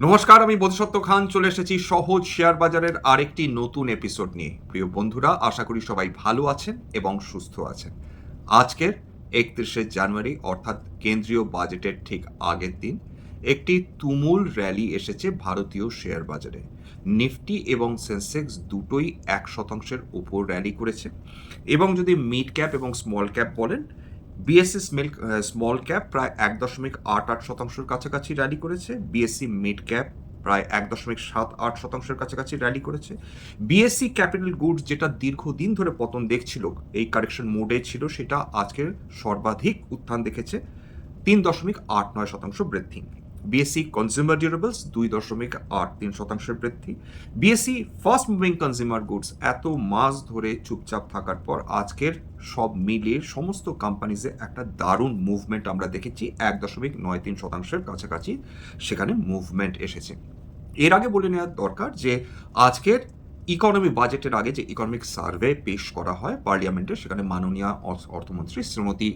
নমস্কার, আমি বোধসত্ত্ব খান। চলে এসেছি সহজ শেয়ার বাজারের আরেকটি নতুন এপিসোড নিয়ে। প্রিয় বন্ধুরা, আশা করি সবাই ভালো আছেন এবং সুস্থ আছেন। আজকের একত্রিশে জানুয়ারি, অর্থাৎ কেন্দ্রীয় বাজেটের ঠিক আগের দিন, একটি তুমুল র্যালি এসেছে ভারতীয় শেয়ার বাজারে। নিফটি এবং সেন্সেক্স দুটোই এক শতাংশের উপর র্যালি করেছে। এবং যদি মিড ক্যাপ এবং স্মল ক্যাপ বলেন বিএসসি স্মেল স্মল ক্যাপ প্রায় এক দশমিক আট আট শতাংশের কাছাকাছি র্যালি করেছে। বিএসসি মিড ক্যাপ প্রায় এক দশমিক সাত আট শতাংশের কাছাকাছি র্যালি করেছে। বিএসসি ক্যাপিটাল গুডস যেটা দীর্ঘদিন ধরে পতন দেখছিল, এই কারেকশন মোডে ছিল, সেটা আজকের সর্বাধিক উত্থান দেখেছে। তিন দশমিক আট নয় শতাংশ বৃদ্ধি বিএসসি কনজিউমার ডিউরেবলস দুই দশমিক আট তিন শতাংশের বৃদ্ধি। BSE fast moving consumer goods এত মাস ধরে চুপচাপ থাকার পর আজকের সব মিলিয়ে সমস্ত কোম্পানিজে একটা দারুণ মুভমেন্ট আমরা দেখেছি, এক দশমিক নয় তিন শতাংশের কাছাকাছি সেখানে মুভমেন্ট এসেছে। এর আগে বলে নেওয়ার দরকার যে, আজকের ইকোনমি বাজেটের আগে যে ইকোনমিক সার্ভে পেশ করা হয় পার্লিয়ামেন্টে সেখানে মাননীয় অর্থমন্ত্রী শ্রীমতী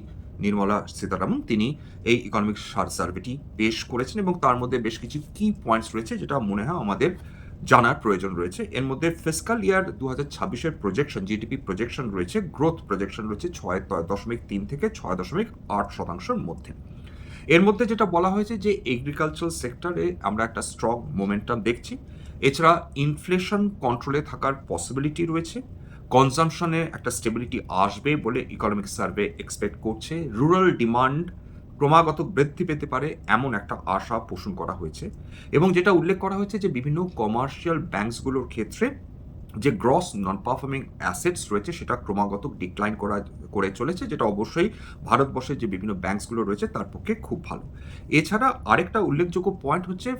নির্মলা সীতারামন, তিনি এই ইকোনমিক সার্ভেটি পেশ করেছেন এবং তার মধ্যে বেশ কিছু কি পয়েন্টস রয়েছে যেটা মনে হয় আমাদের জানার প্রয়োজন রয়েছে। এর মধ্যে ফিসকাল ইয়ার দু হাজার ছাব্বিশের প্রজেকশন জিডিপি প্রজেকশন রয়েছে গ্রোথ প্রজেকশন রয়েছে ছয় দশমিক তিন থেকে ছয় দশমিক আট শতাংশের মধ্যে। এর মধ্যে যেটা বলা হয়েছে যে এগ্রিকালচারাল সেক্টরে আমরা একটা স্ট্রং মোমেন্টাম দেখছি। এছাড়া ইনফ্লেশন কন্ট্রোলে থাকার পসিবিলিটি রয়েছে। কনজামশনে একটা স্টেবিলিটি আসবে বলে ইকোনমিক সার্ভে এক্সপেক্ট করছে। রুরাল ডিমান্ড ক্রমাগত বৃদ্ধি পেতে পারে এমন একটা আশা পোষণ করা হয়েছে। এবং যেটা উল্লেখ করা হয়েছে যে বিভিন্ন কমার্শিয়াল ব্যাঙ্কসগুলোর ক্ষেত্রে যে গ্রস নন পারফর্মিং অ্যাসেটস রয়েছে, সেটা ক্রমাগত ডিক্লাইন করা, করে চলেছে, যেটা অবশ্যই ভারতবর্ষের যে বিভিন্ন ব্যাঙ্কসগুলো রয়েছে, তার পক্ষে খুব ভালো। এছাড়া আরেকটা উল্লেখযোগ্য পয়েন্ট হচ্ছে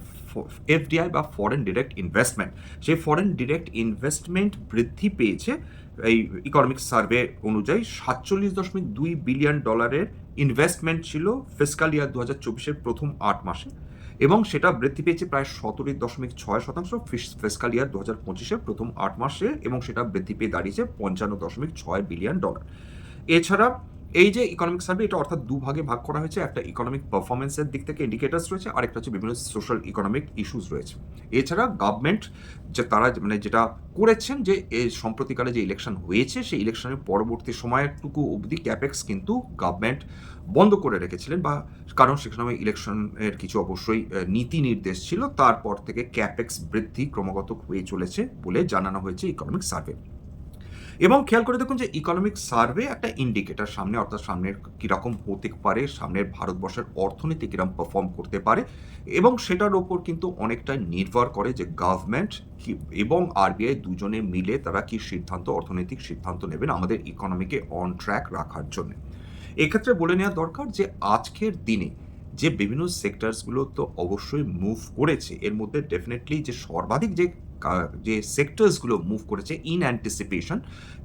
এফডিআই বা ফরেন ডিরেক্ট ইনভেস্টমেন্ট সেই ফরেন ডিরেক্ট ইনভেস্টমেন্ট বৃদ্ধি পেয়েছে, এই ইকোনমিক সার্ভে অনুযায়ী সাতচল্লিশ দশমিক দুই বিলিয়ন ডলারের ইনভেস্টমেন্ট ছিল ফিসকাল ইয়ার দু হাজার চব্বিশের প্রথম আট মাসে। এবং সেটা বৃদ্ধি পেয়েছে প্রায় সতেরো দশমিক ছয় শতাংশ ফিসকাল ইয়ার দু হাজার পঁচিশের প্রথম আট মাসে এবং সেটা বৃদ্ধি পেয়ে দাঁড়িয়েছে পঞ্চান্ন দশমিক ছয় বিলিয়ন ডলার এছাড়া এই যে ইকোনমিক সার্ভে এটা অর্থাৎ দু ভাগে করা হয়েছে। একটা ইকোনমিক পারফরমেন্সের দিক থেকে ইন্ডিকেটার্স রয়েছে আরেকটা হচ্ছে বিভিন্ন সোশ্যাল ইকোনমিক ইস্যুস রয়েছে। এছাড়া গভর্নমেন্ট যে তারা মানে যেটা করেছেন যে এই সম্প্রতিকালে যে ইলেকশন হয়েছে, সেই ইলেকশনের পরবর্তী সময়েরটুকু অবধি ক্যাপেক্স কিন্তু গভর্নমেন্ট বন্ধ করে রেখেছিলেন বা কারণ সেখানে ইলেকশনের কিছু অবশ্যই নীতি নির্দেশ ছিল। তারপর থেকে ক্যাপেক্স বৃদ্ধি ক্রমাগত হয়ে চলেছে বলে জানানো হয়েছে ইকোনমিক সার্ভে এবং খেয়াল করে দেখুন যে ইকোনমিক সার্ভে একটা ইন্ডিকেটার সামনে, অর্থাৎ সামনের কীরকম হতে পারে, সামনের ভারতবর্ষের অর্থনীতি কীরকম পারফর্ম করতে পারে এবং সেটার ওপর কিন্তু অনেকটা নির্ভর করে যে গভর্নমেন্ট এবং আরবিআই দুজনে মিলে তারা কি সিদ্ধান্ত, অর্থনৈতিক সিদ্ধান্ত নেবেন আমাদের ইকোনমিকে অন ট্র্যাক রাখার জন্য। এক্ষেত্রে বলে নেওয়া দরকার যে আজকের দিনে যে বিভিন্ন সেক্টরসগুলো তো অবশ্যই মুভ করেছে, এর মধ্যে ডেফিনেটলি যে সর্বাধিক যে যে সেক্টরসগুলো মুভ করেছে ইন অ্যান্টিসিপেশন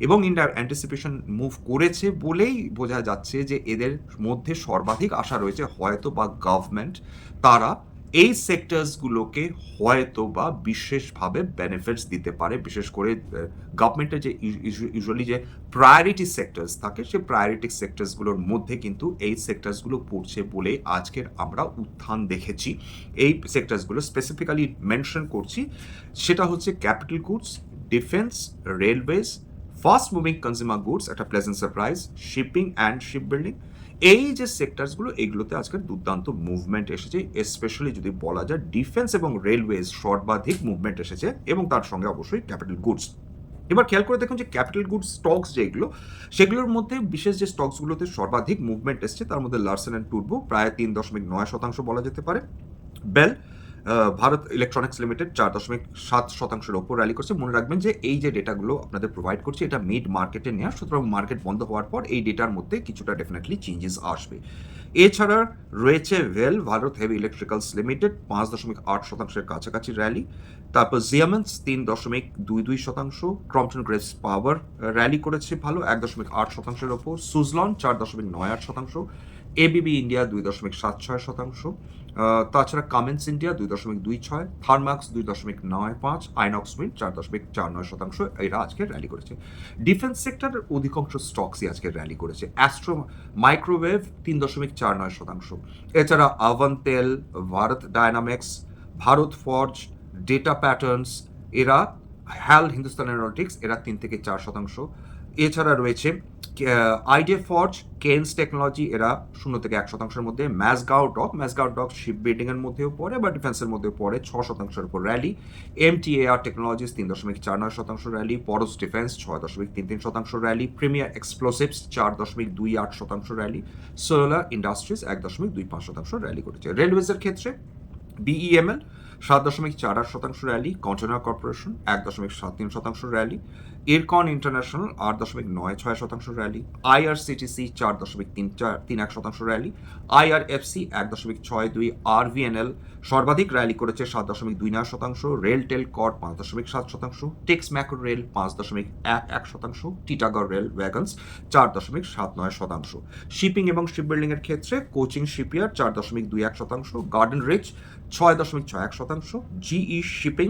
এবং ইন অ্যান্টিসিপেশন মুভ করেছে বলেই বোঝা যাচ্ছে যে এদের মধ্যে সর্বাধিক আশা রয়েছে হয়তো বা গভর্নমেন্ট তারা এই সেক্টরসগুলোকে হয়তো বা বিশেষভাবে বেনিফিটস দিতে পারে, বিশেষ করে গভর্নমেন্টের যে ইউজুয়ালি যে প্রায়োরিটি সেক্টরস থাকে সেই প্রায়োরিটি সেক্টরসগুলোর মধ্যে কিন্তু এই সেক্টরসগুলো পড়ছে বলে আজকের আমরা উত্থান দেখেছি। এই সেক্টরসগুলো স্পেসিফিক্যালি মেনশন করছি, সেটা হচ্ছে capital goods defence railways fast moving consumer goods, একটা pleasant surprise shipping and ship building এই যে সেক্টরসগুলো এগুলোতে আজকের দুর্দান্ত মুভমেন্ট এসেছে স্পেশালি যদি বলা যায় ডিফেন্স এবং রেলওয়েজ সর্বাধিক মুভমেন্ট এসেছে, এবং তার সঙ্গে অবশ্যই ক্যাপিটাল গুডস এবার খেয়াল করে দেখুন যে ক্যাপিটাল গুডস স্টকস যেগুলো সেগুলোর মধ্যে বিশেষ যে স্টকসগুলোতে সর্বাধিক মুভমেন্ট এসছে, তার মধ্যে লার্সেন অ্যান্ড টুরবো প্রায় তিন দশমিক নয় শতাংশ বলা যেতে পারে। বেল ভারত ইলেকট্রনিক্স লিমিটেড চার দশমিক সাত শতাংশের ওপর র্যালি করছে। মনে রাখবেন যে এই যে ডেটাগুলো আপনাদের প্রোভাইড করছে, এটা মিড মার্কেটে নেওয়া সুতরাং মার্কেট বন্ধ হওয়ার পর এই ডেটার মধ্যে কিছুটা ডেফিনেটলি চেঞ্জেস আসবে। এছাড়া রয়েছে ভেল ভারত হেভি ইলেকট্রিক্যালস লিমিটেড পাঁচ দশমিক আট শতাংশের কাছাকাছি র্যালি তারপর জিয়ামেন্স তিন দশমিক দুই দুই শতাংশ। ক্রমটন গ্রেস পাওয়ার র্যালি করেছে ভালো, এক দশমিক আট শতাংশের ওপর। সুজলন চার দশমিক নয় আট শতাংশ। এবিবি ইন্ডিয়া দুই দশমিক সাত ছয় শতাংশ। তাছাড়া কামেন্স ইন্ডিয়া দুই দশমিক দুই ছয় থার্মাক্স দুই দশমিক নয় পাঁচ আইনক্স উইন চার দশমিক চার নয় শতাংশ, এরা আজকে র্যালি করেছে। ডিফেন্স সেক্টরের অধিকাংশ স্টকসই আজকে র্যালি করেছে। অ্যাস্ট্রো মাইক্রোওয়েভ তিন দশমিক চার নয় শতাংশ। এছাড়া আভান তেল Bharat dynamics Bharat forge data patterns এরা হ্যাল হিন্দুস্তান অ্যারোনটিক্স এরা তিন থেকে চার শতাংশ। এছাড়া রয়েছে আইডিয়া ফর্জ কেন্স টেকনোলজি, এরা শূন্য থেকে এক শতাংশের মধ্যে, Mazagon dock Mazagon dock ship building এর মধ্যেও পড়ে, বা ডিফেন্সের মধ্যেও পড়ে, ছ শতাংশের উপর rally M T R technologies তিন দশমিক চার নয় শতাংশ র্যালি পরস ডিফেন্স ছয় দশমিক তিন তিন শতাংশ র্যালি প্রিমিয়ার এক্সপ্লোসিভস চার দশমিক দুই আট শতাংশ র্যালি সোলার ইন্ডাস্ট্রিজ এক দশমিক দুই পাঁচ শতাংশ র্যালি করেছে। রেলওয়েজের ক্ষেত্রে বিইএমএল সাত দশমিক চার আট শতাংশ র্যালি কন্টেনার কর্পোরেশন এক দশমিক সাত তিন শতাংশ র্যালি এরকন ইন্টারন্যাশনাল আট দশমিক নয়, ছয় শতাংশ র্যালি আইআরসিটিসি চার দশমিক তিন, চার, তিন এক শতাংশ র্যালি আইআরএফসি এক দশমিক ছয় দুই আর আরভিএনএল সর্বাধিক র্যালি করেছে সাত দশমিক দুই নয় শতাংশ রেল টেল কর পাঁচ দশমিক সাত শতাংশ টেক্স ম্যাক্রো রেল পাঁচ দশমিক এক এক শতাংশ টিটাগড় রেল ওয়াগনস চার দশমিক সাত নয় শতাংশ। শিপিং এবং শিপবিল্ডিং এর ক্ষেত্রে কোচিং শিপইয়ার্ড চার দশমিক দুই এক শতাংশ গার্ডেন রিচ ছয় দশমিক ছয় এক শতাংশ জিই শিপিং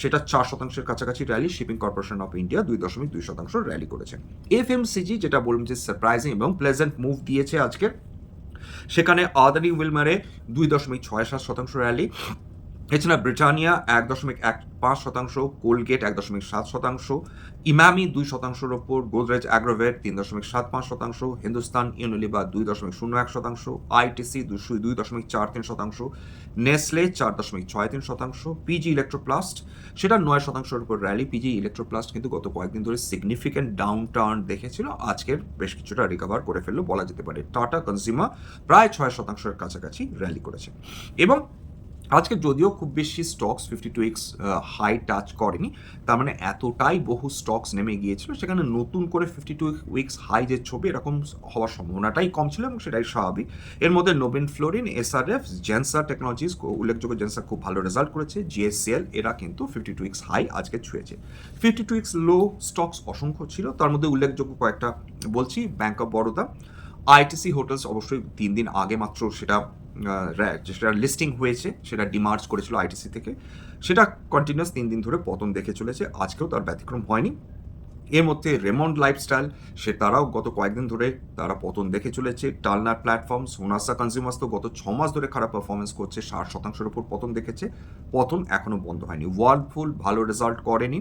সেটা চার শতাংশের কাছাকাছি rally shipping corporation of India দুই দশমিক দুই শতাংশ র্যালি করেছে। এফ এমসিজি যেটা বললাম যে সারপ্রাইজিং এবং প্লেজেন্ট মুভ দিয়েছে আজকে, সেখানে আদানি উইলমারে দুই দশমিক ছয় সাত শতাংশ র্যালি এছাড়া ব্রিটানিয়া এক দশমিক এক পাঁচ শতাংশ, কোলগেট এক দশমিক সাত শতাংশ, ইমামি দুই শতাংশের ওপর, গোদরেজ অ্যাগ্রোভেট তিন দশমিক সাত পাঁচ শতাংশ, হিন্দুস্তান ইউনিলিভার দুই দশমিক শূন্য এক শতাংশ, আইটিসি দুশো দুই দশমিক চার তিন শতাংশ, নেসলে চার দশমিক ছয় তিন শতাংশ, পিজি ইলেকট্রোপ্লাস্ট সেটা নয় শতাংশের উপর র্যালি। পিজি ইলেকট্রোপ্লাস্ট কিন্তু গত কয়েকদিন ধরে সিগনিফিক্যান্ট ডাউন টার্ন দেখেছিল। আজকের বেশ কিছুটা রিকভার করে ফেলল বলা যেতে পারে। টাটা কনজিউমার প্রায় ছয় শতাংশের কাছাকাছি র্যালি করেছে। এবং আজকে যদিও খুব বেশি stocks fifty two weeks high touch করেনি, তার মানে এতটাই বহু স্টকস নেমে গিয়েছিল, সেখানে নতুন করে ফিফটি টু উইক্স হাই যে ছবি, এরকম হওয়ার সম্ভাবনাটাই কম ছিল এবং সেটাই স্বাভাবিক। এর মধ্যে নোবেন ফ্লোরিন এসআরএফ জেন্সার টেকনোলজিস উল্লেখযোগ্য জেন্সার খুব ভালো রেজাল্ট করেছে জিএসসিএল এরা কিন্তু ফিফটি টু উইক্স হাই আজকে ছুঁয়েছে। Fifty two weeks low stocks অসংখ্য ছিল, তার মধ্যে উল্লেখযোগ্য কয়েকটা বলছি bank of Baroda ITC hotels অবশ্যই তিন দিন আগে মাত্র সেটা যেটা লিস্টিং হয়েছে, সেটা ডিমার্চ করেছিল আইটিসি থেকে। সেটা কন্টিনিউয়াস তিন দিন ধরে পতন দেখে চলেছে। আজকেও তার ব্যতিক্রম হয়নি। এর মধ্যে রেমন্ড লাইফস্টাইল, সে তারাও গত কয়েকদিন ধরে তারা পতন দেখে চলেছে। টালনার প্ল্যাটফর্ম, সোনাসা কনজিউমার্স তো গত ছ মাস ধরে খারাপ পারফরমেন্স করছে, ষাট শতাংশের উপর পতন দেখেছে। পতন এখনও বন্ধ হয়নি। ওয়ার্লফুল ভালো রেজাল্ট করেনি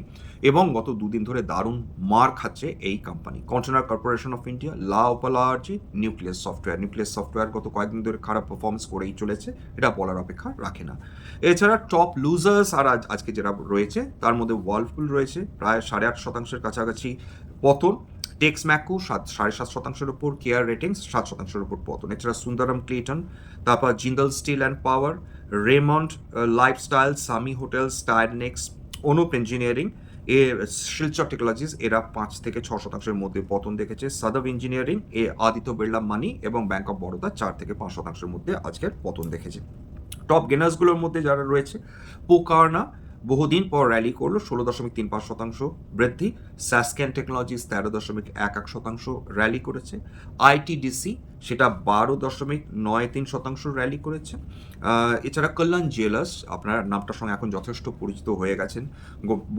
এবং গত দুদিন ধরে দারুণ মার খাচ্ছে এই company container corporation of India La Opala RG nucleus software nucleus software গত কয়েকদিন ধরে খারাপ পারফরমেন্স করেই চলেছে, এটা বলার অপেক্ষা রাখে না। এছাড়া টপ লুজার্স আর আজ, আজকে যেটা রয়েছে, তার মধ্যে ওয়ার্লফুল রয়েছে, প্রায় সাড়ে আট শতাংশের কাছাকাছি পতন টেক্স ম্যাকু সাত সাড়ে সাত শতাংশের উপর কেয়ার রেটিংস সাত শতাংশের উপর পতন। এছাড়া সুন্দরম ক্লিটন তারপর Jindal steel and power Raymond lifestyle Samhi hotels টায়ারনেক্স Anup engineering এ শিলচর টেকনোলজিস এরা পাঁচ থেকে ছ শতাংশের মধ্যে পতন দেখেছে। সাদব ইঞ্জিনিয়ারিং এ আদিত্য বিড়লা মানি এবং ব্যাংক অফ বরোদা চার থেকে পাঁচ শতাংশের মধ্যে আজকের পতন দেখেছে। টপ গেনার্সগুলোর মধ্যে যারা রয়েছে পোকার্না বহুদিন পর র্যালি করল, ষোলো দশমিক তিন পাঁচ শতাংশ বৃদ্ধি। স্যাসক্যান টেকনোলজিস তেরো দশমিক এক এক শতাংশ র্যালি করেছে। আইটিডিসি সেটা বারো দশমিক নয় তিন শতাংশ র্যালি করেছে। এছাড়া কল্যাণ জুয়েলার্স আপনার নামটার সঙ্গে এখন যথেষ্ট পরিচিত হয়ে গেছেন।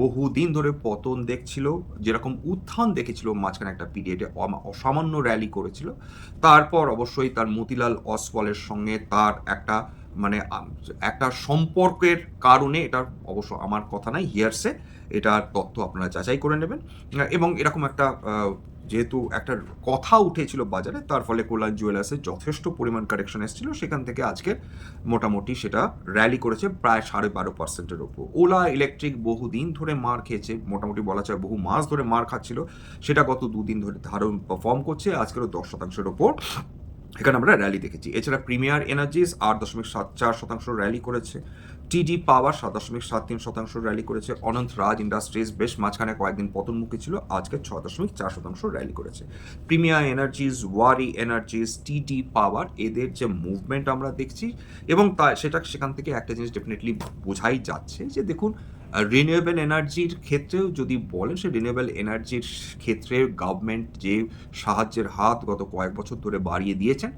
বহুদিন ধরে পতন দেখছিল, যেরকম উত্থান দেখেছিল, মাঝখানে একটা পিরিয়ডে অসামান্য র্যালি করেছিল। তারপর অবশ্যই তার মতিলাল অসওয়ালের সঙ্গে তার একটা মানে একটা সম্পর্কের কারণে এটা অবশ্য আমার কথা নাই, হিয়ারসে এটার তথ্য আপনারা যাচাই করে নেবেন। এবং এরকম একটা যেহেতু একটা কথা উঠেছিল বাজারে, তার ফলে কল্যাণ জুয়েলার্সের যথেষ্ট পরিমাণ কারেকশন এসেছিল। সেখান থেকে আজকে মোটামুটি সেটা র্যালি করেছে প্রায় সাড়ে বারো পার্সেন্টের ওপর। ওলা ইলেকট্রিক বহুদিন ধরে মার খেয়েছে, মোটামুটি বলা যায় বহু মাস ধরে মার খাচ্ছিল। সেটা গত দুদিন ধরে ধারণ পারফর্ম করছে, আজকেরও দশ শতাংশের ওপর। এখানে আমরা র্যালি দেখেছি। এছাড়া প্রিমিয়ার এনার্জিস আট দশমিক সাত চার শতাংশ র্যালি করেছে। টিডি পাওয়ার সাত দশমিক সাত তিন শতাংশ র্যালি করেছে। অনন্ত রাজ ইন্ডাস্ট্রিজ বেশ মাঝখানে কয়েকদিন পতন পতনমুখী ছিল, আজকে ছ দশমিক চার শতাংশ র্যালি করেছে। প্রিমিয়ার এনার্জিস ওয়ারি এনার্জিস টিডি পাওয়ার এদের যে মুভমেন্ট আমরা দেখছি এবং তা, সেটা সেখান থেকে একটা জিনিস ডেফিনেটলি বোঝাই যাচ্ছে যে দেখুন রিনিউয়েবল এনার্জির ক্ষেত্রেও যদি বলেন সে রিনিউয়েবল এনার্জির ক্ষেত্রে গভর্নমেন্ট যে সাহায্যের হাত গত কয়েক বছর ধরে বাড়িয়ে দিয়েছেন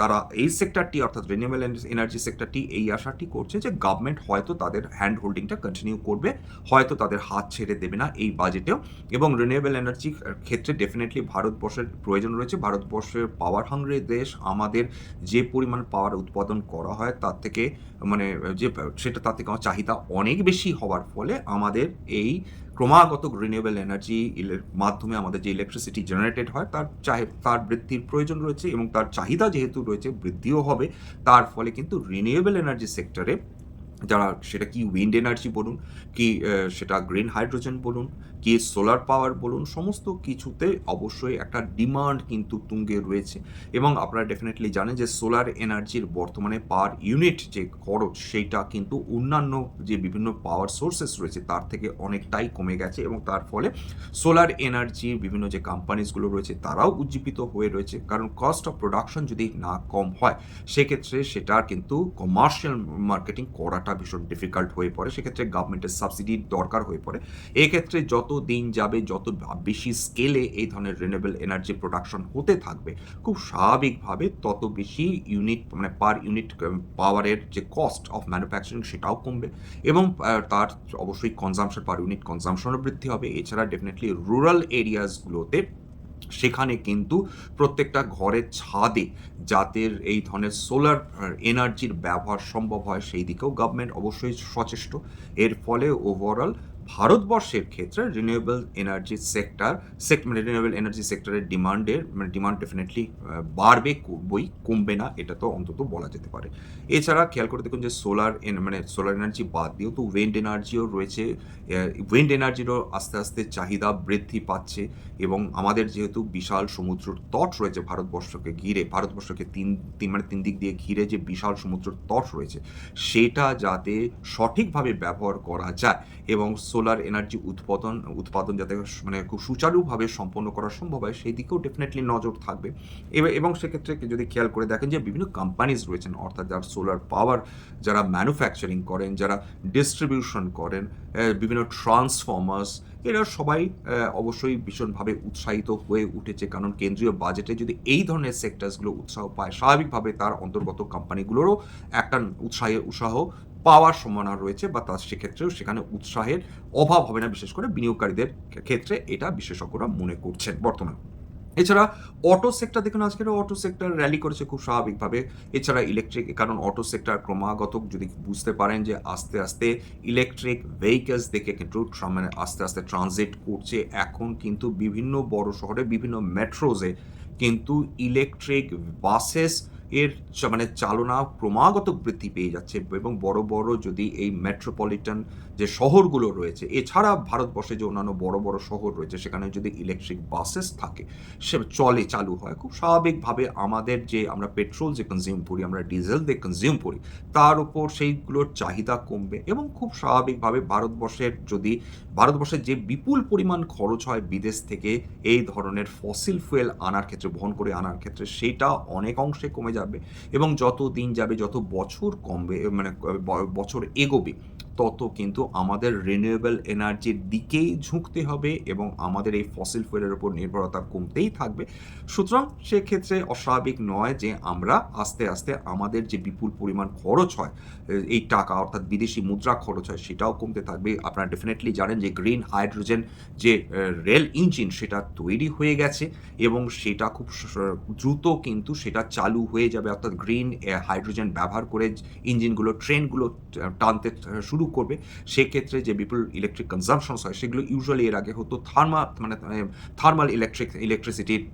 তারা এই সেক্টরটি অর্থাৎ রিনিউয়েবল এনার্জি সেক্টরটি এই আশাটি করছে যে গভর্নমেন্ট হয়তো তাদের হ্যান্ড হোল্ডিংটা কন্টিনিউ করবে, হয়তো তাদের হাত ছেড়ে দেবে না এই বাজেটেও এবং রিনিউয়েবল এনার্জি ক্ষেত্রে ডেফিনেটলি ভারতবর্ষের প্রয়োজন রয়েছে। ভারতবর্ষের পাওয়ার হাংরি দেশ, আমাদের যে পরিমাণ পাওয়ার উৎপাদন করা হয় তার থেকে মানে যে, সেটা তার থেকে আমার চাহিদা অনেক বেশি হওয়ার ফলে আমাদের এই ক্রমাগত রিনিউয়েবল এনার্জি মাধ্যমে আমাদের যে ইলেকট্রিসিটি জেনারেটেড হয়, তার চাহে, তার বৃদ্ধির প্রয়োজন রয়েছে এবং তার চাহিদা যেহেতু রয়েছে, বৃদ্ধিও হবে। তার ফলে কিন্তু রিনিউয়েবল এনার্জি সেক্টরে যারা, সেটা কি উইন্ড এনার্জি বলুন, কি সেটা গ্রিন হাইড্রোজেন বলুন কি সোলার পাওয়ার বলুন, সমস্ত কিছুতে অবশ্যই একটা ডিমান্ড কিন্তু তুঙ্গে রয়েছে। এবং আপনারা ডেফিনেটলি জানেন যে সোলার এনার্জির বর্তমানে পার ইউনিট যে খরচ, সেইটা কিন্তু অন্যান্য যে বিভিন্ন পাওয়ার সোর্সেস রয়েছে, তার থেকে অনেকটাই কমে গেছে এবং তার ফলে সোলার এনার্জির বিভিন্ন যে কোম্পানিজগুলো রয়েছে, তারাও উজ্জীবিত হয়ে রয়েছে। কারণ কস্ট অফ প্রোডাকশন যদি না কম হয়, সেক্ষেত্রে সেটার কিন্তু কমার্শিয়াল মার্কেটিং করাটা ভীষণ ডিফিকাল্ট হয়ে পড়ে। সেক্ষেত্রে গভর্নমেন্টের সাবসিডির দরকার হয়ে পড়ে। এক্ষেত্রে যত দিন যাবে, যত বেশি স্কেলে এই ধরনের রিনিউয়েবল এনার্জি প্রোডাকশন হতে থাকবে, খুব স্বাভাবিকভাবে তত বেশি ইউনিট মানে পার ইউনিট পাওয়ারের যে কস্ট অফ ম্যানুফ্যাকচারিং সেটাও কমবে এবং তার অবশ্যই কনজামশন পার ইউনিট কনজামশনও বৃদ্ধি হবে। এছাড়া ডেফিনেটলি রুরাল এরিয়াসগুলোতে সেখানে কিন্তু প্রত্যেকটা ঘরের ছাদে যাতে এই ধরনের সোলার এনার্জির ব্যবহার সম্ভব হয়, সেই দিকেও গভর্নমেন্ট অবশ্যই সচেষ্ট। এর ফলে ওভারঅল ভারতবর্ষের ক্ষেত্রে রিনিউয়েবল এনার্জি সেক্টর সেক্ট মানে রিনিউয়েবল এনার্জি সেক্টরের ডিমান্ডের মানে ডিমান্ড ডেফিনেটলি বাড়বে বই কমবে না, এটা তো অন্তত বলা যেতে পারে। এছাড়া খেয়াল করে দেখুন যে সোলার মানে সোলার এনার্জি বাদ দিয়েও তো উইন্ড এনার্জিও রয়েছে উইন্ড এনার্জিরও আস্তে আস্তে চাহিদা বৃদ্ধি পাচ্ছে এবং আমাদের যেহেতু বিশাল সমুদ্র তট রয়েছে ভারতবর্ষকে ঘিরে, ভারতবর্ষকে তিন তিন মানে তিন দিক দিয়ে ঘিরে যে বিশাল সমুদ্র তট রয়েছে, সেটা যাতে সঠিকভাবে ব্যবহার করা যায় এবং সোলার এনার্জি উৎপাদন উৎপাদন যাতে মানে খুব সুচারুভাবে সম্পন্ন করা সম্ভব হয়, সেই দিকেও ডেফিনেটলি নজর থাকবে। এবং সেক্ষেত্রে যদি খেয়াল করে দেখেন যে বিভিন্ন কোম্পানিজ রয়েছেন, অর্থাৎ যারা সোলার পাওয়ার যারা ম্যানুফ্যাকচারিং করেন, যারা ডিস্ট্রিবিউশন করেন বিভিন্ন ট্রান্সফর্মার্স এরা সবাই অবশ্যই ভীষণভাবে উৎসাহিত হয়ে উঠেছে। কারণ কেন্দ্রীয় বাজেটে যদি এই ধরনের সেক্টরসগুলো উৎসাহ পায়, স্বাভাবিকভাবে তার অন্তর্গত কোম্পানিগুলোরও একটা উৎসাহের উৎসাহ পাওয়ার সম্ভাবনা রয়েছে বা তার সেক্ষেত্রেও সেখানে উৎসাহের অভাব হবে না, বিশেষ করে বিনিয়োগকারীদের ক্ষেত্রে এটা বিশেষজ্ঞরা মনে করছেন বর্তমানে। এছাড়া অটো সেক্টর দেখুন, আজকের অটো সেক্টর র্যালি করেছে খুব স্বাভাবিকভাবে। এছাড়া ইলেকট্রিক কারণ অটো সেক্টর ক্রমাগত যদি বুঝতে পারেন যে আস্তে আস্তে ইলেকট্রিক ভেহিকেলস দেখে কিন্তু মানে আস্তে আস্তে ট্রানজিট করছে। এখন কিন্তু বিভিন্ন বড় শহরে, বিভিন্ন মেট্রোজে কিন্তু ইলেকট্রিক বাসেস এর মানে চালনা ক্রমাগত বৃদ্ধি পেয়ে যাচ্ছে এবং বড় বড় যদি এই মেট্রোপলিটন যে শহরগুলো রয়েছে, এছাড়া ভারতবর্ষে যে অন্যান্য বড় বড় শহর রয়েছে, সেখানে যদি ইলেকট্রিক বাসেস থাকে, সে চলে, চালু হয়। খুব স্বাভাবিকভাবে আমাদের যে আমরা পেট্রোল যে কনজিউম করি, আমরা ডিজেল যে কনজিউম করি, তার উপর সেইগুলোর চাহিদা কমবে এবং খুব স্বাভাবিকভাবে ভারতবর্ষের যদি, ভারতবর্ষের যে বিপুল পরিমাণ খরচ হয় বিদেশ থেকে এই ধরনের ফসিল ফুয়েল আনার ক্ষেত্রে, বহন করে আনার ক্ষেত্রে, সেটা অনেক অংশে কমে যাবে এবং যত দিন যাবে, যত বছর কমবে মানে বছর এগোবে তত কিন্তু আমাদের রিনিউয়েবল এনার্জির দিকেই ঝুঁকতে হবে এবং আমাদের এই ফসিল ফুয়েলের উপর নির্ভরতা কমতেই থাকবে। সুতরাং সেক্ষেত্রে অস্বাভাবিক নয় যে আমরা আস্তে আস্তে আমাদের যে বিপুল পরিমাণ খরচ হয়, এই টাকা অর্থাৎ বিদেশি মুদ্রা খরচ হয়, সেটাও কমতে থাকবে। আপনারা ডেফিনেটলি জানেন যে গ্রিন হাইড্রোজেন যে রেল ইঞ্জিন সেটা তৈরি হয়ে গেছে এবং সেটা খুব দ্রুত কিন্তু সেটা চালু হয়ে যাবে। অর্থাৎ গ্রিন হাইড্রোজেন ব্যবহার করে ইঞ্জিনগুলো ট্রেনগুলো টানতে শুরু করবে, সেক্ষেত্রে যে বিপুল ইলেকট্রিক কনজামশনস হয়, সেগুলো ইউজুয়ালি এর আগে হতো থার্মা মানে থার্মাল ইলেকট্রিক ইলেকট্রিসিটির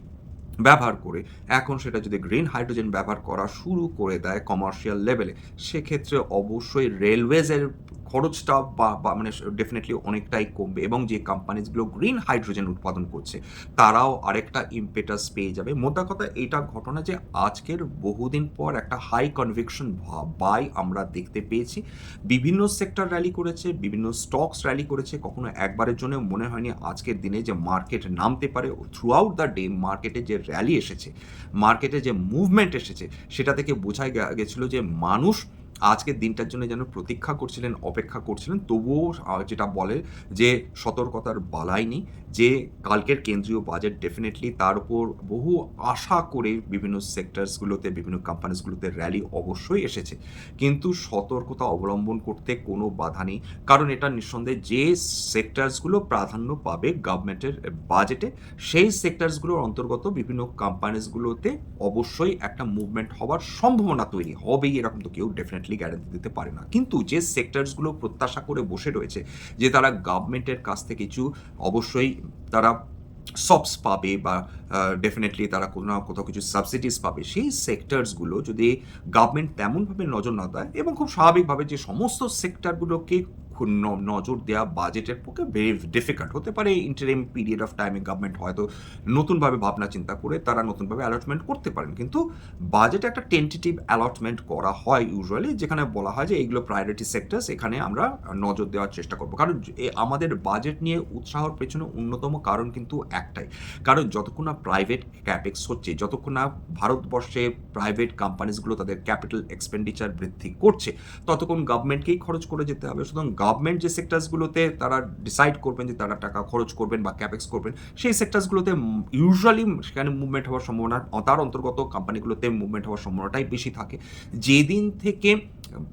ব্যবহার করে। এখন সেটা যদি গ্রিন হাইড্রোজেন ব্যবহার করা শুরু করে দেয় কমার্শিয়াল লেভেলে সেক্ষেত্রে অবশ্যই রেলওয়েজের খরচটা বা মানে ডেফিনেটলি অনেকটাই কমবে এবং যে কোম্পানিজগুলো গ্রিন হাইড্রোজেন উৎপাদন করছে, তারাও আরেকটা ইম্পেটাস পেয়ে যাবে। মোদ্দা কথা এটা ঘটনা যে আজকের বহুদিন পর একটা হাই কনভিকশন বাই আমরা দেখতে পেয়েছি। বিভিন্ন সেক্টর র্যালি করেছে, বিভিন্ন স্টকস র্যালি করেছে। কখনো একবারের জন্য মনে হয়নি আজকের দিনে যে মার্কেট নামতে পারে। থ্রু আউট দ্য ডে মার্কেটে যে র্যালি এসেছে মার্কেটে যে মুভমেন্ট এসেছে, সেটা থেকে বোঝাই গেছিল যে মানুষ আজকের দিনটার জন্য যেন প্রতীক্ষা করছিলেন, অপেক্ষা করছিলেন, তবুও যেটা বলে যে সতর্কতার বালাই নেই, যে কালকের কেন্দ্রীয় বাজেট ডেফিনেটলি তার উপর বহু আশা করে বিভিন্ন সেক্টরসগুলোতে বিভিন্ন কোম্পানিজগুলোতে র্যালি অবশ্যই এসেছে। কিন্তু সতর্কতা অবলম্বন করতে কোনো বাধা নেই। কারণ এটা নিঃসন্দেহে যে সেক্টরসগুলো প্রাধান্য পাবে গভর্নমেন্টের বাজেটে সেই সেক্টরসগুলোর অন্তর্গত বিভিন্ন কোম্পানিজগুলোতে অবশ্যই একটা মুভমেন্ট হওয়ার সম্ভাবনা তৈরি। হবেই এরকম তো কেউ ডেফিনেটলি গ্যারান্টি দিতে পারে না। কিন্তু যে সেক্টরসগুলো প্রত্যাশা করে বসে রয়েছে, যে তারা গভর্নমেন্টের কাছ থেকে কিছু, অবশ্যই তারা সবস পাবে বা ডেফিনেটলি তারা কোনো না কোথাও কিছু সাবসিডিস পাবে। সেই সেক্টরসগুলো যদি গভর্নমেন্ট তেমনভাবে নজর না দেয় এবং খুব স্বাভাবিকভাবে যে সমস্ত সেক্টরগুলোকে নজর দেওয়া বাজেটের পক্ষে ভেরি ডিফিকাল্ট হতে পারে ইন্টারিম পিরিয়ড অফ টাইমে গভর্নমেন্ট হয়তো নতুনভাবে ভাবনা, চিন্তা করে তারা নতুনভাবে অ্যালটমেন্ট করতে পারেন। কিন্তু বাজেটে একটা টেন্টেটিভ অ্যালটমেন্ট করা হয় ইউজুয়ালি যেখানে বলা হয় যে এইগুলো প্রায়োরিটি সেক্টরস এখানে আমরা নজর দেওয়ার চেষ্টা করব। কারণ আমাদের বাজেট নিয়ে উৎসাহর পেছনে অন্যতম কারণ কিন্তু একটাই। কারণ যতক্ষণ না প্রাইভেট ক্যাপেক্স হচ্ছে, যতক্ষণ না ভারতবর্ষে প্রাইভেট কোম্পানিজগুলো তাদের ক্যাপিটাল এক্সপেন্ডিচার বৃদ্ধি করছে, ততক্ষণ গভর্নমেন্টকেই খরচ করে যেতে হবে। সুতরাং গভর্নমেন্ট যে সেক্টরসগুলোতে তারা ডিসাইড করবেন যে তারা টাকা খরচ করবেন বা ক্যাপেক্স করবেন, সেই সেক্টরসগুলোতে ইউজুয়ালি সেখানে মুভমেন্ট হওয়ার সম্ভাবনা, তার অন্তর্গত কোম্পানিগুলোতে মুভমেন্ট হওয়ার সম্ভাবনাটাই বেশি থাকে। যেদিন থেকে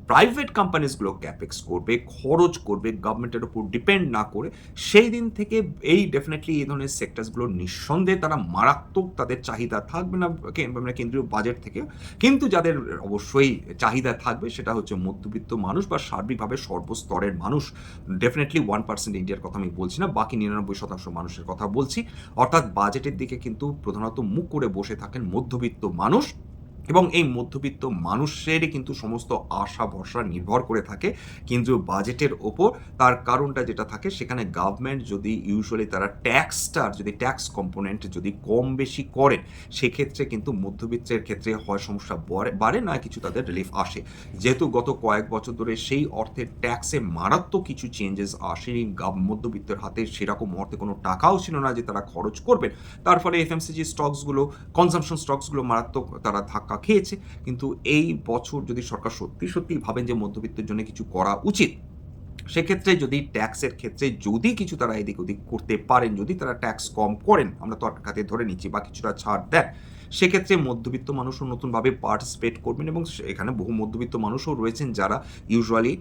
প্রাইভেট কোম্পানিজগুলো ক্যাপেক্স করবে, খরচ করবে গভর্নমেন্টের উপর ডিপেন্ড না করে সেই দিন থেকে এই ডেফিনেটলি এই ধরনের সেক্টরসগুলো নিঃসন্দেহে তারা মারাত্মক তাদের চাহিদা থাকবে না মানে কেন্দ্রীয় বাজেট থেকে। কিন্তু যাদের অবশ্যই চাহিদা থাকবে, সেটা হচ্ছে মধ্যবিত্ত মানুষ বা সার্বিকভাবে সর্বস্তরের মানুষ ডেফিনেটলি ওয়ান পার্সেন্ট ইন্ডিয়ার কথা আমি বলছি না, বাকি নিরানব্বই শতাংশ মানুষের কথা বলছি। অর্থাৎ বাজেটের দিকে কিন্তু প্রধানত মুখ করে বসে থাকেন মধ্যবিত্ত মানুষ। এবং এই মধ্যবিত্ত মানুষেরই কিন্তু সমস্ত আশা, ভরসা নির্ভর করে থাকে। কিন্তু বাজেটের ওপর তার কারণটা যেটা থাকে, সেখানে গভর্নমেন্ট যদি ইউজুয়ালি তারা ট্যাক্সটার যদি ট্যাক্স কম্পোনেন্ট যদি কম বেশি করেন, সেক্ষেত্রে কিন্তু মধ্যবিত্তের ক্ষেত্রে হয় সমস্যা বাড়ে- না, কিছু তাদের রিলিফ আসে। যেহেতু গত কয়েক বছর ধরে সেই অর্থে ট্যাক্সে মারাত্মক কিছু চেঞ্জেস আসেনি মধ্যবিত্তের হাতে সেরকম অর্থে কোনো টাকাও ছিল না যে তারা খরচ করবেন। তার ফলে এফএমসিজি স্টকসগুলো কনজামশন স্টকসগুলো মারাত্মক তারা ধাক্কা খেয়েছে, কিন্তু এই বছর যদি সরকার সত্যি সত্যি ভাবেন যে মধ্যবিত্তের জন্য কিছু করা উচিত, সেক্ষেত্রে যদি ট্যাক্সের ক্ষেত্রে যদি কিছু তারা এদিক ওদিক করতে পারেন, যদি তারা ট্যাক্স কম করেন, আমরা তো খাতে ধরে নিচ্ছি বা কিছুটা ছাড় দেন সেক্ষেত্রে মধ্যবিত্ত মানুষও নতুনভাবে পার্টিসিপেট করবেন এবং এখানে বহু মধ্যবিত্ত মানুষও রয়েছেন যারা ইউজুয়ালি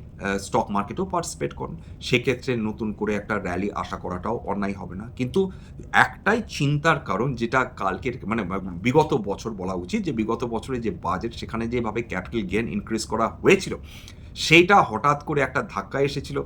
স্টক মার্কেটেও পার্টিসিপেট করেন। সেক্ষেত্রে নতুন করে একটা র্যালি আশা করাটাও অন্যায় হবে না। কিন্তু একটাই চিন্তার কারণ যেটা কালকের মানে বিগত বছর বলা উচিত যে বিগত বছরে যে বাজেট সেখানে যেভাবে ক্যাপিটাল গেন ইনক্রিজ করা হয়েছিল, সেইটা হঠাৎ করে একটা ধাক্কা এসেছিল।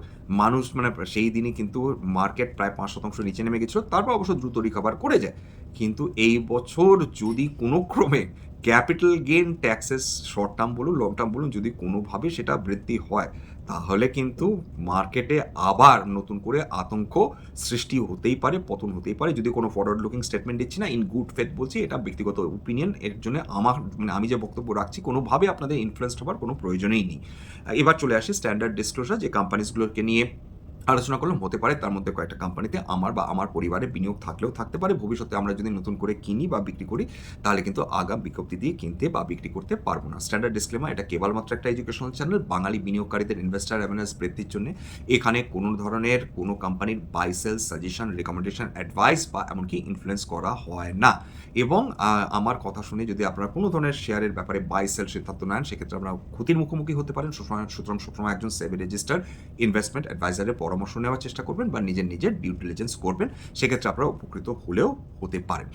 মানুষ মানে সেই দিনই কিন্তু মার্কেট প্রায় পাঁচ শতাংশ নিচে নেমে গেছিল। তারপর অবশ্য দ্রুত রিকভার করে যায়। কিন্তু এই বছর যদি কোনো ক্রমে capital gain taxes short term বলুন, লং টার্ম বলুন, যদি কোনোভাবে সেটা বৃদ্ধি হয়, তাহলে কিন্তু মার্কেটে আবার নতুন করে আতঙ্ক সৃষ্টি হতেই পারে, পতন হতেই পারে। যদি কোনো ফরওয়ার্ড লুকিং স্টেটমেন্ট দিচ্ছি না ইন গুড ফেথ বলছি, এটা ব্যক্তিগত ওপিনিয়ন এর জন্য আমার মানে আমি যে বক্তব্য রাখছি, কোনোভাবে আপনাদের ইনফ্লুয়েসড হওয়ার কোনো প্রয়োজনই নেই। এবার চলে আসি স্ট্যান্ডার্ড ডিসক্লোজার যে কোম্পানিজগুলোকে নিয়ে আলোচনা করলাম, হতে পারে তার মধ্যে কয়েকটা কোম্পানিতে আমার বা আমার পরিবারের বিনিয়োগ থাকলেও থাকতে পারে। ভবিষ্যতে আমরা যদি নতুন করে কিনি বা বিক্রি করি, তাহলে কিন্তু আগাম বিজ্ঞপ্তি দিয়ে কিনতে বা বিক্রি করতে পারব না। স্ট্যান্ডার্ড ডিসক্লেমার এটা কেবলমাত্র একটা এডুকেশনাল চ্যানেল বাঙালি বিনিয়োগকারীদের ইনভেস্টার অ্যাওয়ারনেস বৃদ্ধির জন্য এখানে কোনো ধরনের কোনো কোম্পানির buy sell suggestion recommendation advice বা এমনকি ইনফ্লুয়েন্স করা হয় না। এবং আমার কথা শুনে যদি আপনারা কোনো ধরনের শেয়ারের ব্যাপারে বাই সেল সিদ্ধান্ত নেন, সেক্ষেত্রে আপনারা ক্ষতির মুখোমুখি হতে পারেন। সুতরাং সুতরাং সবসময় একজন সেভি রেজিস্টার ইনভেস্টমেন্ট অ্যাডভাইজারের পরামর্শ নেওয়ার চেষ্টা করবেন বা নিজের নিজের ডিউ ডিলিজেন্স করবেন, সেক্ষেত্রে আপনারা উপকৃত হলেও হতে পারেন।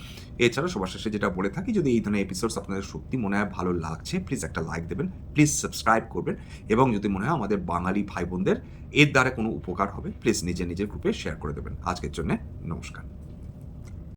এছাড়া সবার শেষে যেটা বলে থাকি, যদি এই ধরনের এপিসোডস আপনাদের সত্যি মনে হয় ভালো লাগছে প্লিজ একটা লাইক দেবেন প্লিজ সাবস্ক্রাইব করবেন এবং যদি মনে হয় আমাদের বাঙালি ভাই বোনদের এর দ্বারা কোনো উপকার হবে প্লিজ নিজের নিজের গ্রুপে শেয়ার করে দেবেন। আজকের জন্য নমস্কার।